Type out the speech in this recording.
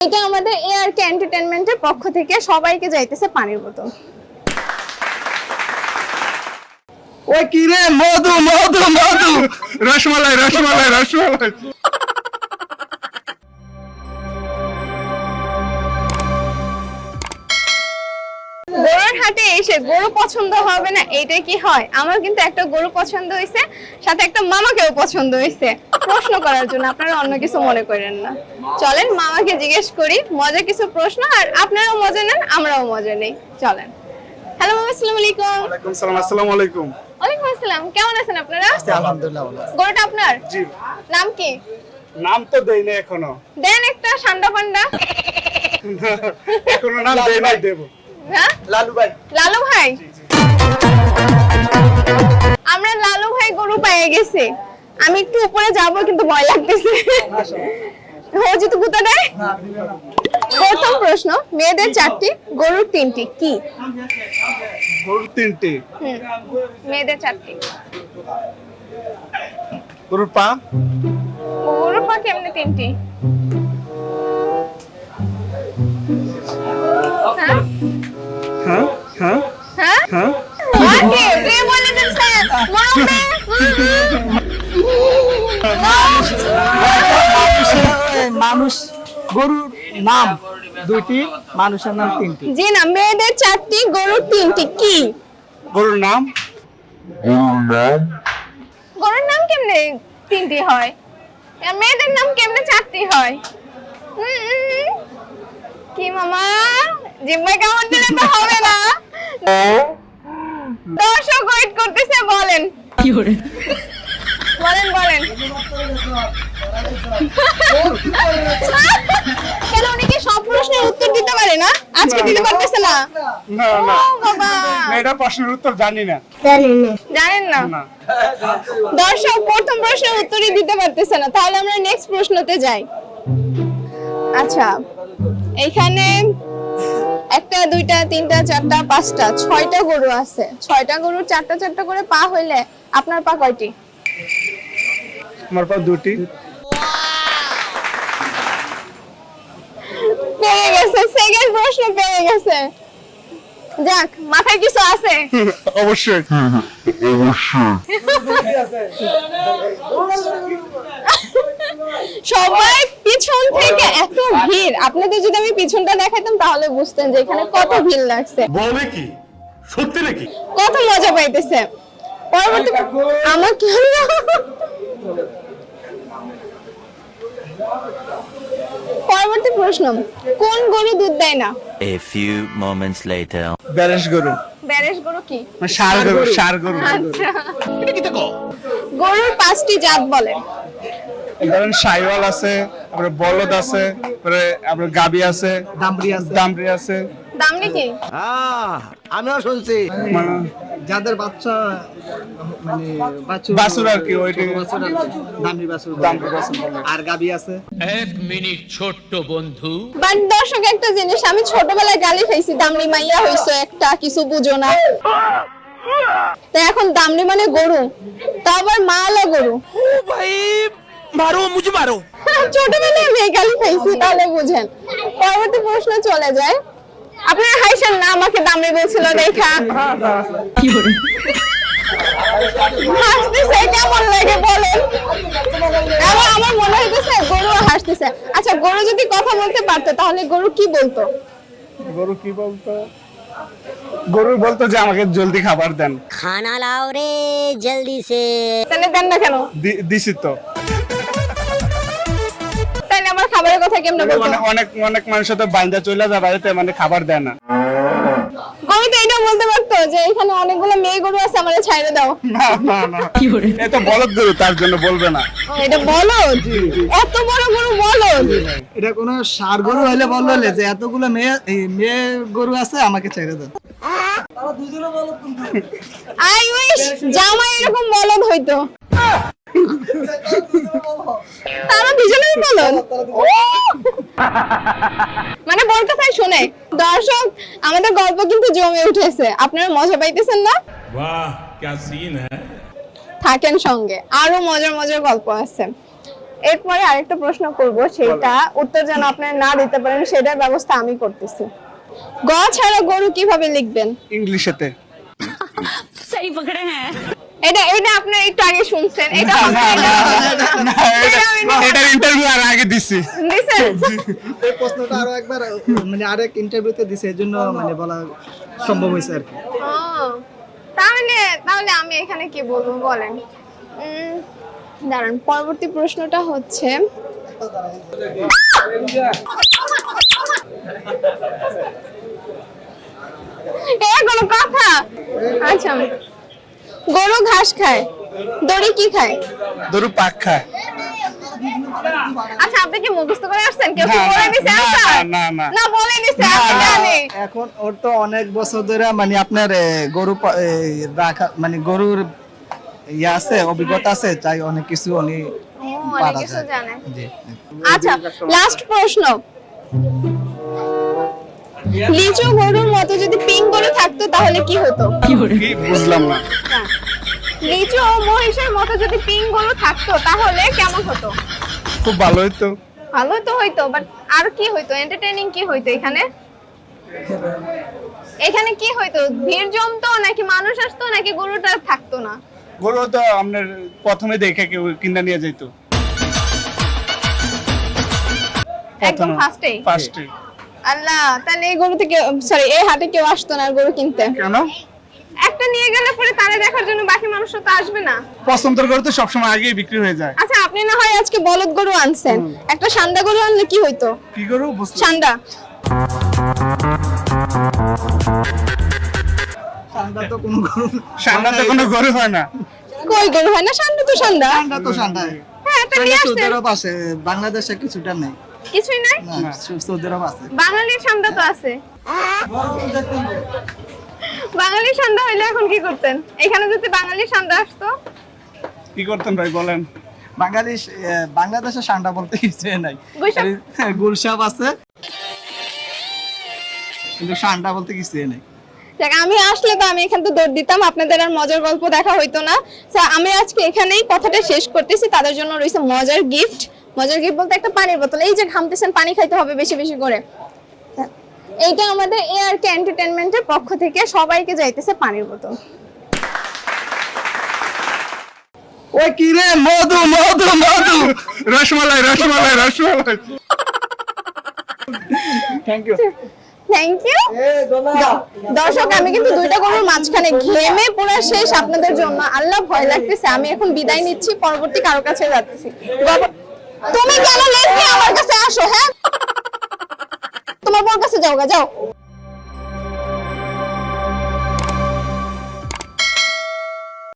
এটা আমাদের এআর কে এন্টারটেনমেন্টের পক্ষ থেকে সবাইকে যাইতেছে পানির বোতল। ওই কি রে? মধু মধু মধু। রসমালাই রসমালাই রসমালাই। গরুর হাটে এসে গরু পছন্দ হবে না এইটা কি হয়? আমার কিন্তু একটা গরু পছন্দ হয়েছে সাথে একটা মামাকেও পছন্দ হয়েছে প্রশ্ন করার জন্য আপনারা অন্য কিছু মনে করেন না। চলেন মামাকে জিজ্ঞেস করি মজা কিছু প্রশ্ন আর আপনারাও মজা নেন আমরাও মজা নেই। চলেন। হ্যালো মামা আসসালামু আলাইকুম। ওয়ালাইকুম সালাম আসসালামু আলাইকুম। ওয়ালাইকুম আসসালাম কেমন আছেন আপনারা? আলহামদুলিল্লাহ ভালো গরুটা আপনার? জি। নাম কি? নাম তো দেই না এখনও। দেন একটা সান্ডা পান্ডা। এখনও নাম দেই নাই দেব। হ্যাঁ? লালু ভাই। লালু ভাই? আমরা লালু ভাই গরু পেয়ে গেছি। আমি একটু উপরে যাব কিন্তু ভয় লাগতেছে। হয়েছে তো গুতা দেয় প্রথম প্রশ্ন মেয়েদের চারটি গরুর তিনটি কি? গরুর তিনটি। মেয়েদের চারটি। গরুর পা? গরুর পা কেমনে তিনটি? দুইটি মানুষের নাম তিনটি। জি না মেয়েদের চারটি গরুর তিনটি কি? গরুর নাম? গরুর নাম? কেমনে তিনটি হয়? মেয়েদের নাম কেমনে চারটি হয়। কি মামা? জিম্মায় কেমন দিলে তো হবে না। দর্শক ওয়েট করতেছে বলেন। বলেন বলেন। কেন উনি কি সব প্রশ্নের উত্তর দিতে পারে না? আজকে দিতে পারতেছে না? না না। বাবা। এটা প্রশ্নের উত্তর জানি না। জানেন না? না। দর্শক প্রথম প্রশ্নের উত্তরই দিতে পারতেছে না। তাহলে আমরা নেক্সট প্রশ্নতে যাই। আচ্ছা এখানে একটা দুইটা তিনটা চারটা পাঁচটা ছয়টা গরু আছে। ছয়টা গরুর চারটা চারটা করে পা হইলে আপনার পা কয়টি? আমার পা দুটি পেয়ে গেছে সেকেন্ড প্রশ্ন পেয়ে গেছে। যাক মাথায় কিছু আছে? অবশ্যই। সবাই পিছন থেকে এত ভিড়। আপনাদের যদি আমি পিছনটা দেখাতাম তাহলে বুঝতেন যে এখানে কত ভিড় লাগছে। বলে কি? সত্যি নাকি? কত মজা পাইতেছে। পরবর্তী আমার কি হলো? পরবর্তী প্রশ্ন কোন গরু দুধ দেয় না? A few moments later. ব্যারেস গরু। ব্যারেশ গরু কি? মানে ষাড় গরু ষাড় গরু। আচ্ছা। গরুর পাঁচটি জাত বলে ধরেন সাইওয়াল আছে তারপরে বলদ আছে তারপরে আপনার গাবি আছে দামড়ি আছে। দামরি আছে। দামনি কি? আমিও শুনছি। মানে যাদের বাচ্চা মানে বাছুর বাছুর আর কি, ছোট বাছুর দামড়ি বাছুর। দামরি বাছুর আর গাবি আছে? এক মিনিট ছোট্ট বন্ধু। বাট দর্শক একটা জিনিস আমি ছোটবেলায় গালি খাইছি দামনি মাইয়া হইছো একটা কিছু বুঝো না। তো এখন দামনি মানে গরু তা আবার মালা গরু। ভাই মারো মুঝে মারো। ছোটবেলায় আমি এই গালি খাইছি তাহলে বুঝেন। পরবর্তী প্রশ্ন চলে যায়। আপনার না আমাকে বলছিল আমার মনে হইতেছে গরু হাসতেছে। আচ্ছা গরু যদি কথা বলতে পারতো তাহলে গরু কি বলতো? গরু কি বলতো? গরু বলতো যে আমাকে জলদি খাবার দেন। খানা লাও রে জলদি সে। দেন না কেন? দিছি তো। খাবারের কথা কেমনে বলতো? মানে অনেক অনেক মানুষের তো বাইন্দা চলে যায় বাড়িতে মানে খাবার দেয় না। গরু তো এটা বলতে পারতো যে এখানে অনেকগুলো মেয়ে গরু আছে আমাদের ছাইড়ে দাও। না না না। এ বলদ গরু তার জন্য বলবে না। এটা বলদ? এত বড় গরু বলদ? এটা কোনো সার গরু হইলে বলল হলে যে এতগুলো মেয়ে মেয়ে গরু আছে আমাকে ছেড়ে দাও। আই উইশ জামাই এরকম বলদ হইতো। তারা দুজনেই মানে বলতে চাই শুনে। দর্শক আমাদের গল্প কিন্তু জমে উঠেছে। আপনারা মজা পাইতেছেন না? বাহ সিন থাকেন সঙ্গে। আরও মজার মজার গল্প আছে। এরপরে আরেকটা প্রশ্ন করব সেটা উত্তর যেন আপনার না দিতে পারেন সেটার ব্যবস্থা আমি করতেছি। গ ছাড়া গরু কীভাবে লিখবেন? ইংলিশেতে। সেই পকড়ে হ্যাঁ। এটা এটা আপনি একটু আগে শুনছেন। এটা এটা ইন্টারভিউ আর আগে দিছি। এই প্রশ্নটা আরও একবার মানে আরেক ইন্টারভিউতে দিছে এই জন্য মানে বলা সম্ভব হয়েছে আর কি। তাহলে তাহলে আমি এখানে কি বলব বলেন। উম, দাঁড়ান পরবর্তী প্রশ্নটা হচ্ছে এ কোনো কথা? আচ্ছা। গরু ঘাস খায় দড়ি কি খায়? দরু পাক খায়। আচ্ছা আপনি কি মুখস্থ করে আসছেন? কেউ কি বলে দিছে না, না, না। না। বলে দিছে আমি জানি। এখন ওর তো অনেক বছর ধরে মানে আপনার গরু রাখা মানে গরুর ইয়ে আছে অভিজ্ঞতা আছে তাই অনেক কিছু উনি পারা জানে। আচ্ছা লাস্ট প্রশ্ন। লিচু গরুর মতো যদি পিং গরু থাকতো তাহলে কি হতো? কি বুঝলাম না। লিচু ও মহিষের মতো যদি পিং গরু থাকতো তাহলে কেমন হতো? খুব ভালো হইতো। ভালো তো হইতো বাট আর কি হইতো? এন্টারটেইনিং কি হইতো এখানে? এখানে কি হইতো? ভিড় জমতো নাকি মানুষ আসতো নাকি গরুটা থাকতো না? গরু তো আপনার প্রথমে দেখে কেউ কিনা নিয়ে যাইতো। একদম ফার্স্টেই ফার্স্টে আল্লাহ তাহলে এই গরু থেকে সরি এই হাটে কেউ আসতো না গরু কিনতে? কেন? একটা নিয়ে গেলে পরে তারে দেখার জন্য বাকি মানুষরা তো আসবে না। পছন্দের গরু তো সবসময় আগেই বিক্রি হয়ে যায়। আচ্ছা আপনি না হয় আজকে বলদ গরু আনছেন। একটা সান্দা গরু আনলে কি হইতো? কি গরু? বুঝলাম সান্দা। তো কোনো গরু সান্নাতে কোনো গরু হয় না। কই গরু হয় না? সান্দা তো সান্দা। ঠান্ডা তো ঠান্ডা হ্যাঁ নিয়ে বাংলাদেশে কিছুটা নেই। কিছুই নাই? না সৌদি আরব আছে। বাঙালির সান্দা তো আছে। বাঙালির সান্দা হইলে এখন কি করতেন? এখানে যদি বাঙালির সান্দা আসতো? কি করতেন ভাই বলেন। বাঙালি বাংলাদেশে ঠান্ডা বলতে কিছু নাই? খালি গুলশাব আছে। কিন্তু ঠান্ডা বলতে কিছু নেই। দেখ আমি আসলে তো আমি এখান থেকে দৌড় দিতাম আপনাদের আর মজার গল্প দেখা হইতো না। তো আমি আজকে এখানেই কথাটা শেষ করতেছি তাদের জন্য রয়েছে মজার গিফট মজার গিফট বলতে একটা পানির বোতল এই যে ঘামতেছেন পানি খাইতে হবে বেশি বেশি করে। এইটা আমাদের এআর কে এন্টারটেনমেন্টের পক্ষ থেকে সবাইকে যাইতেছে পানির বোতল। ওই কি রে? মধু মধু মধু। Rasmalai rasmalai rasmalai. Thank you thank you দর্শক আমি কিন্তু দুইটা গরুর মাঝখানে ঘেমে পুরো শেষ আপনাদের জন্য। আল্লাহ ভয় লাগতেছে আমি এখন বিদায় নিচ্ছি পরবর্তী কারও কাছে যাচ্ছি। তুমি কেন লেট আমার কাছে আসো হ্যাঁ? তোমার বোর কাছে যাও যাও।